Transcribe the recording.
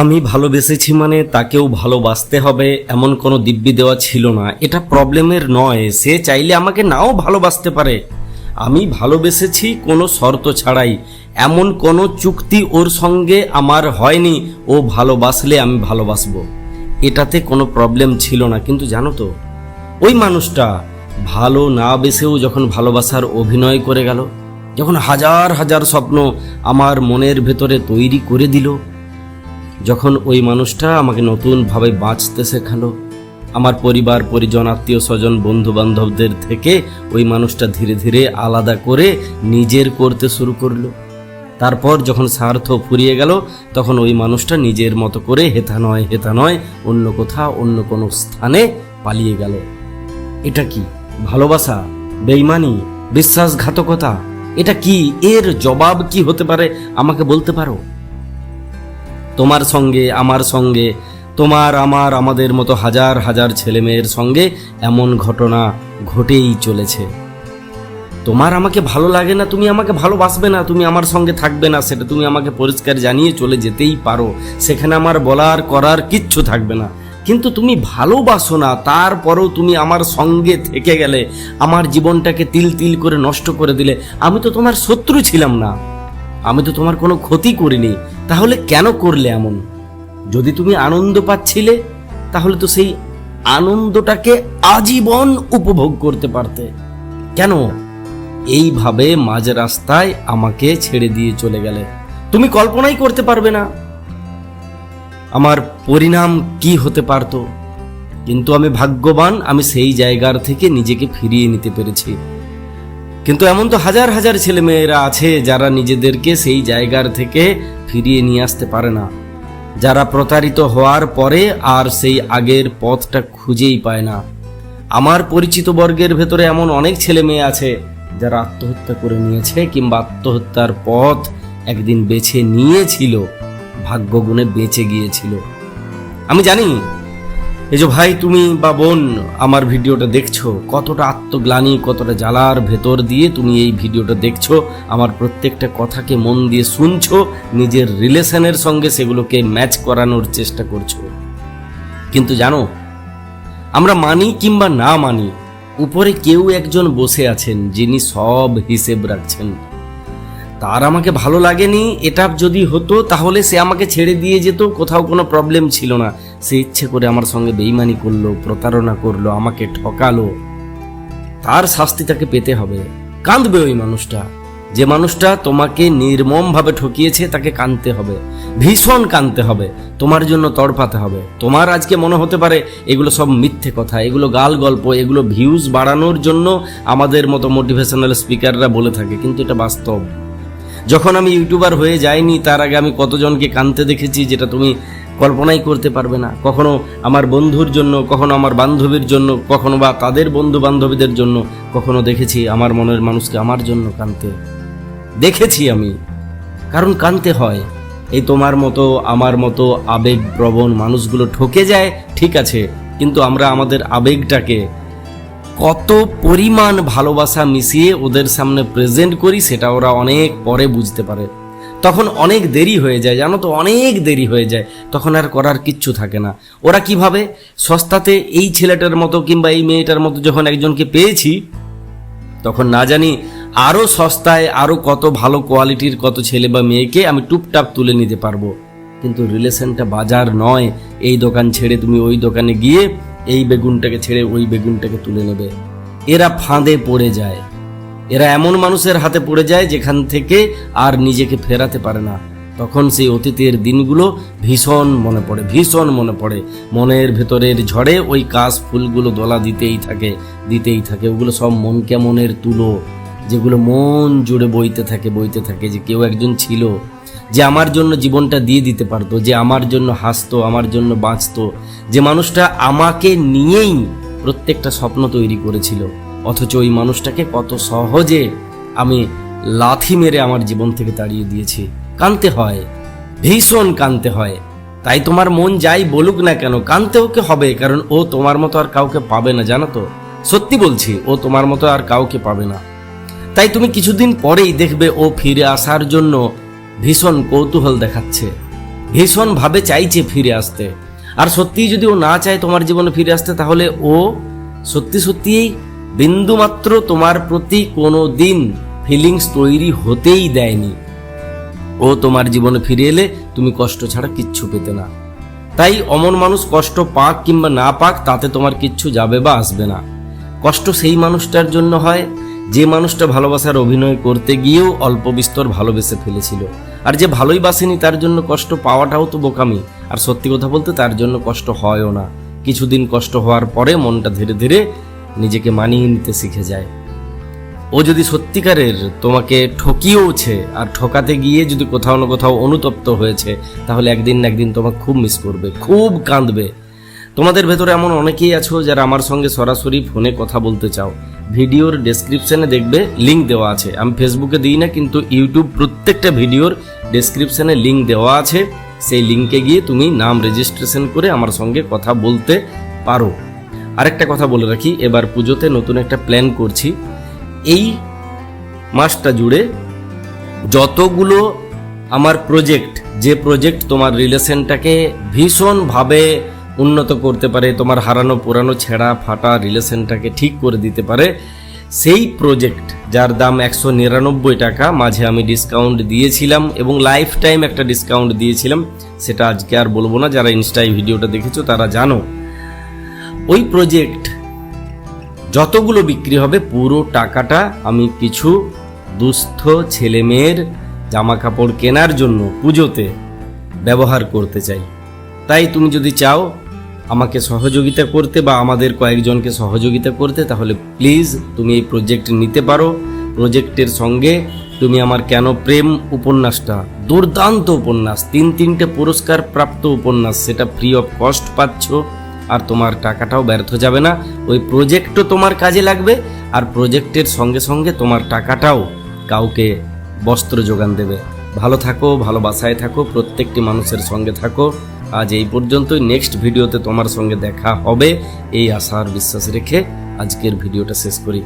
আমি ভালোবেসেছি মানে তাকেও ভালোবাসতে হবে, এমন কোনো দিব্যি দেওয়া ছিল না। এটা প্রবলেমের নয়, সে চাইলে আমাকে নাও ভালোবাসতে পারে। আমি ভালোবেসেছি কোনো শর্ত ছাড়াই, এমন কোনো চুক্তি ওর সঙ্গে আমার হয়নি, ও ভালোবাসলে আমি ভালোবাসবো। এটাতে কোনো প্রবলেম ছিল না, কিন্তু জানো তো, ওই মানুষটা ভালো না বেসেও যখন ভালোবাসার অভিনয় করে গেল, যখন হাজার হাজার স্বপ্ন আমার মনের ভেতরে তৈরি করে দিল যখন ওই মানুষটা আমাকে নতুনভাবে বাঁচতে শেখালো, আমার পরিবার, পরিজন, আত্মীয় স্বজন বন্ধু বান্ধবদের থেকে ওই মানুষটা ধীরে ধীরে আলাদা করে নিজের করতে শুরু করল। তারপর যখন স্বার্থ ফুরিয়ে গেল, তখন ওই মানুষটা নিজের মতো করে হেথা নয় হেথা নয়, অন্য কোথাও, অন্য কোনো স্থানে পালিয়ে গেল। এটা কি ভালোবাসা, বেইমানি, বিশ্বাসঘাতকতা? এটা কি? এর জবাব কি হতে পারে? আমাকে বলতে পারো? তোমার সঙ্গে, আমার সঙ্গে, তোমার, আমার, আমাদের মতো হাজার হাজার ছেলেমেয়ের সঙ্গে এমন ঘটনা ঘটেই চলেছে। তোমার আমাকে ভালো লাগে না, তুমি আমাকে ভালোবাসবে না, তুমি আমার সঙ্গে থাকবে না, সেটা তুমি আমাকে পরিষ্কার জানিয়ে চলে যেতেই পারো, সেখানে আমার বলার, করার কিচ্ছু থাকবে না। কিন্তু তুমি ভালোবাসো না, তারপরেও তুমি আমার সঙ্গে থেকে গেলে, আমার জীবনটাকে তিল তিল করে নষ্ট করে দিলে, আমি তো তোমার শত্রু ছিলাম না। আমি তো তোমার কোনো ক্ষতি করিনি। তাহলে কেন করলে এমন? যদি তুমি আনন্দ পাচ্ছিলে, তাহলে তো সেই আনন্দটাকে আজীবন উপভোগ করতে পারতে। কেন? এইভাবে মাঝ রাস্তায় আমাকে ছেড়ে দিয়ে চলে গেলে। তুমি কল্পনাই করতে পারবে না। আমার পরিণাম কি হতে পারতো? কিন্তু আমি ভাগ্যবান, আমি সেই জায়গার থেকে নিজেকে ফিরিয়ে নিতে পেরেছি। কিন্তু এমন তো হাজার হাজার ছেলে মেয়েরা আছে যারা নিজেদেরকে সেই জায়গার থেকে ফিরিয়ে নিয়ে আসতে পারে না। যারা প্রতারিত হওয়ার পরে আর সেই আগের পথটা খুঁজেই পায় না। আমার পরিচিত বর্গের ভেতরে এমন অনেক ছেলে মেয়ে আছে যারা আত্মহত্যা করে নিয়েছে কিংবা আত্মহত্যার পথ একদিন বেছে নিয়েছিল, ভাগ্যগুণে বেঁচে গিয়েছিল। আমি জানি এই যে ভাই, তুমি বা বোন আমার ভিডিওটা দেখছ, কতটা আত্মগ্লানি, কতটা জ্বালার ভেতর দিয়ে তুমি এই ভিডিওটা দেখছ, আমার প্রত্যেকটা কথাকে মন দিয়ে শুনছো, নিজের রিলেশনের সঙ্গে সেগুলোকে ম্যাচ করানোর চেষ্টা করছ। কিন্তু জানো, আমরা মানি কিংবা না মানি, উপরে কেউ একজন বসে আছেন যিনি সব হিসেব রাখছেন। তার আমাকে ভালো লাগেনি, এটা যদি হতো তাহলে সে আমাকে ছেড়ে দিয়ে যেত, কোথাও কোনো প্রবলেম ছিল না। সে ইচ্ছে করে আমার সঙ্গে বেইমানি করল, প্রতারণা করল, আমাকে ঠকালো। তার শাস্তি তাকে পেতে হবে। কাঁদবে ওই মানুষটা। যে মানুষটা তোমাকে নির্মমভাবে ঠকিয়েছে, তাকে কাঁদতে হবে। ভীষণ কাঁদতে হবে। তোমার জন্য তড়পাতে হবে। তোমার আজকে মনে হতে পারে এগুলো সব মিথ্যে কথা, এগুলো গাল গল্প, এগুলো ভিউজ বাড়ানোর জন্য আমাদের মতো মোটিভেশনাল স্পিকাররা বলে থাকে, কিন্তু এটা বাস্তব। যখন আমি ইউটিউবার হয়ে যাইনি, তার আগে আমি কতজনকে কানতে দেখেছি যেটা তুমি কল্পনাই করতে পারবে না। কখনো আমার বন্ধুর জন্য, কখনো আমার বান্ধবীর জন্য, কখনো বা তাদের বন্ধু বান্ধবীদের জন্য, কখনো দেখেছি আমার মনের মানুষকে আমার জন্য কানতে। দেখেছি আমি। কারণ কানতে হয়। এই তোমার মতো, আমার মতো আবেগপ্রবণ মানুষগুলো ঠকে যায়, ঠিক আছে। কিন্তু আমরা আমাদের আবেগটাকে কত পরিমাণ ভালোবাসা মিশিয়ে ওদের সামনে প্রেজেন্ট করি সেটা ওরা অনেক পরে বুঝতে পারে। তখন অনেক দেরি হয়ে যায়, জানো তো? অনেক দেরি হয়ে যায়। তখন আর করার কিচ্ছু থাকে না। ওরা কীভাবে? সস্তাতে এই ছেলেটার মতো কিংবা এই মেয়েটার মতো যখন একজনকে পেয়েছি, তখন না জানি আরও সস্তায় আরও কত ভালো কোয়ালিটির কত ছেলে বা মেয়েকে আমি টুপটাপ তুলে নিতে পারব। কিন্তু রিলেশনটা বাজার নয়। এই দোকান ছেড়ে তুমি ওই দোকানে গিয়ে এই বেগুনটাকে ছেড়ে ওই বেগুনটাকে তুলে নেবে। এরা ফাঁদে পড়ে যায়। এরা এমন মানুষের হাতে পড়ে যায় যেখান থেকে আর নিজেকে ফেরাতে পারে না। তখন সেই অতীতের দিনগুলো ভীষণ মনে পড়ে, ভীষণ মনে পড়ে। মনের ভেতরের ঝড়ে ওই কাশ ফুলগুলো দোলা দিতেই থাকে দিতেই থাকে। ওগুলো সব মন কেমনের তুলো। যেগুলো মন জুড়ে বইতে থাকে বইতে থাকে যে কেউ একজন ছিল যে আমার জন্য জীবনটা দিয়ে দিতে পারতো, যে আমার জন্য হাসতো, আমার জন্য বাঁচতো, যে মানুষটা আমাকে নিয়েই প্রত্যেকটা স্বপ্ন তৈরি করেছিল। অথচ ওই মানুষটাকে কত সহজে আমি লাথি মেরে আমার জীবন থেকে তাড়িয়ে দিয়েছি। কানতে হয়, ভীষণ কানতে হয়। তাই তোমার মন যাই বলুক না কেন কানতে ওকে হবে, কারণ ও তোমার মতো আর কাউকে পাবে না, জানো তো? সত্যি বলছি, ও তোমার মতো আর কাউকে পাবে না। তাই তুমি কিছুদিন পরেই দেখবে ও ফিরে আসার জন্য ভীষণ কৌতূহল দেখাচ্ছে। ভীষণভাবে চাইছে ফিরে আসতে। আর সত্যিই যদি ও না চায় তোমার জীবনে ফিরে আসতে, তাহলে ও সত্যি সত্যিই বিন্দুমাত্র তোমার প্রতি কোনো দিন ফিলিংস তৈরি হতেই দেয়নি। ও তোমার জীবনে ফিরে এলে তুমি কষ্ট ছাড়া কিচ্ছু পেতে না। তাই অমন মানুষ কষ্ট পাক কিংবা না পাক, তাতে তোমার কিচ্ছু যাবে বা আসবে না। কষ্ট সেই মানুষটার জন্য হয় যে মানুষটা ভালোবাসার অভিনয় করতে গিয়েও অল্প বিস্তর ভালোবেসে ফেলেছিল। আর যে ভালোই বাসেনি, তার জন্য কষ্ট পাওয়াটাও তো বোকামি। আর সত্যি কথা বলতে, তার জন্য কষ্ট হয়ও না। কিছুদিন কষ্ট হওয়ার পরে মনটা ধীরে ধীরে নিজেকে মানিয়ে নিতে শিখে যায়। ও যদি সত্যিকারের তোমাকে ঠকিয়েওছে আর ঠকাতে গিয়ে যদি কোথাও না কোথাও অনুতপ্ত হয়েছে, তাহলে একদিন না একদিন তোমাকে খুব মিস করবে, খুব কাঁদবে। তোমাদের ভেতরে এমন অনেকেই আছো যারা আমার সঙ্গে সরাসরি ফোনে কথা বলতে চাও। ভিডিওর ডেসক্রিপশনে দেখবে লিংক দেওয়া আছে। আমি ফেসবুকে দিই না, কিন্তু ইউটিউব প্রত্যেকটা ভিডিওর ডেসক্রিপশনে লিংক দেওয়া আছে। সেই লিঙ্কে গিয়ে তুমি নাম রেজিস্ট্রেশন করে আমার সঙ্গে কথা বলতে পারো। আরেকটা কথা বলে রাখি, এবার পুজোতে নতুন একটা প্ল্যান করছি। এই মাসটা জুড়ে যতগুলো আমার প্রজেক্ট যে প্রজেক্ট তোমার রিলেশনটাকে ভীষণভাবে উন্নত করতে পারে, তোমার হারানো, পুরানো ছেঁড়া, ফাটা রিলেশনটাকে ঠিক করে দিতে পারে। সেই প্রজেক্ট যার দাম একশো নিরানব্বই টাকা, মাঝে আমি ডিসকাউন্ট দিয়েছিলাম এবং লাইফ টাইম একটা ডিসকাউন্ট দিয়েছিলাম। সেটা আজকে আর বলব না, যারা ইনস্টায় ভিডিওটা দেখেছ তারা জানো। ওই প্রজেক্ট যতগুলো বিক্রি হবে, পুরো টাকাটা আমি কিছু দুস্থ ছেলে মেয়ের জামা কাপড় কেনার জন্য পুজোতে ব্যবহার করতে চাই। তাই তুমি যদি চাও আমাকে সহযোগিতা করতে বা আমাদের কয়েকজনকে সহযোগিতা করতে, তাহলে প্লিজ তুমি এই প্রজেক্ট নিতে পারো। প্রজেক্টের সঙ্গে তুমি আমার কেন প্রেম উপন্যাসটা, দুর্দান্ত উপন্যাস, তিন তিনটে পুরস্কার প্রাপ্ত উপন্যাস, সেটা ফ্রি অফ কস্ট পাচ্ছ, আর তোমার টাকাটাও ব্যর্থ যাবে না। ওই প্রজেক্টও তোমার কাজে লাগবে, আর প্রজেক্টের সঙ্গে সঙ্গে তোমার টাকাটাও কাউকে বস্ত্র যোগান দেবে। ভালো থাকো, ভালোবাসায় থাকো, প্রত্যেকটি মানুষের সঙ্গে থাকো। আজ এই পর্যন্তই। নেক্সট ভিডিওতে তোমার সঙ্গে দেখা হবে। এই আশা আর বিশ্বাস রেখে আজকের ভিডিওটা শেষ করি।